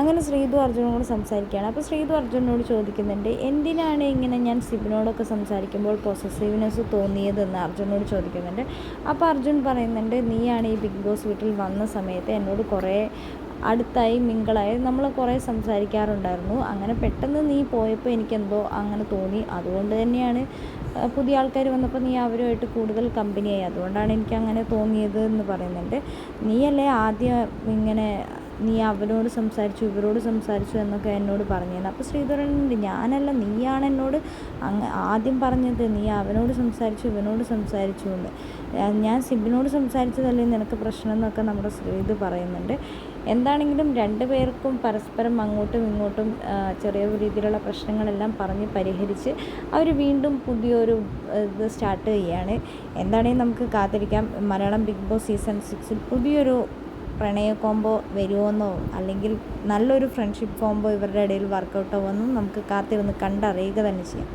അങ്ങനെ ശ്രീതു അർജുനോട് സംസാരിക്കുകയാണ്. അപ്പോൾ ശ്രീതു അർജുനോട് ചോദിക്കുന്നുണ്ട് എന്തിനാണ് ഇങ്ങനെ ഞാൻ സിബിനോടൊക്കെ സംസാരിക്കുമ്പോൾ പൊസസീവ്നെസ് തോന്നിയതെന്ന്? അർജുനോട് ചോദിക്കുന്നുണ്ട്. അപ്പോൾ അർജുൻ പറയുന്നുണ്ട് നീയാണ് ഈ ബിഗ് ബോസ് വീട്ടിൽ വന്ന സമയത്ത് എന്നോട് കുറേ അടുത്തായി മിങ്കിളായി നമ്മൾ കുറേ സംസാരിക്കാറുണ്ടായിരുന്നു. അങ്ങനെ പെട്ടെന്ന് നീ പോയപ്പോൾ എനിക്കെന്തോ അങ്ങനെ തോന്നി. അതുകൊണ്ട് തന്നെയാണ് പുതിയ ആൾക്കാർ വന്നപ്പോൾ നീ അവരുമായിട്ട് കൂടുതൽ കമ്പനിയായി അതുകൊണ്ടാണ് എനിക്ക് അങ്ങനെ തോന്നിയത് എന്ന് പറയുന്നുണ്ട്. നീയല്ലേ ആദ്യം ഇങ്ങനെ നീ അവരോട് സംസാരിച്ചു ഇവരോട് സംസാരിച്ചു എന്നൊക്കെ എന്നോട് പറഞ്ഞിരുന്നു. അപ്പോൾ ശ്രീധരനുണ്ട് ഞാനല്ല നീയാണ് എന്നോട് അങ്ങ് ആദ്യം പറഞ്ഞത്. നീ അവനോട് സംസാരിച്ചു ഇവനോട് സംസാരിച്ചു എന്ന്. ഞാൻ സിബിനോട് സംസാരിച്ചതല്ലേ നിനക്ക് പ്രശ്നം എന്നൊക്കെ നമ്മുടെ ശ്രീത് പറയുന്നുണ്ട്. എന്താണെങ്കിലും രണ്ട് പേർക്കും പരസ്പരം അങ്ങോട്ടും ഇങ്ങോട്ടും ചെറിയ രീതിയിലുള്ള പ്രശ്നങ്ങളെല്ലാം പറഞ്ഞ് പരിഹരിച്ച് അവർ വീണ്ടും പുതിയൊരു ഇത് സ്റ്റാർട്ട് ചെയ്യുകയാണ്. എന്താണെങ്കിലും നമുക്ക് കാത്തിരിക്കാം. മലയാളം ബിഗ് ബോസ് സീസൺ സിക്സിൽ പുതിയൊരു പ്രണയ കോംബോ വരുമോന്നോ അല്ലെങ്കിൽ നല്ലൊരു ഫ്രണ്ട്ഷിപ്പ് കോംബോ ഇവരുടെ ഇടയിൽ വർക്കൗട്ടാവുമെന്നും നമുക്ക് കാത്തിരുന്ന് കണ്ടറിയുക തന്നെ ചെയ്യാം.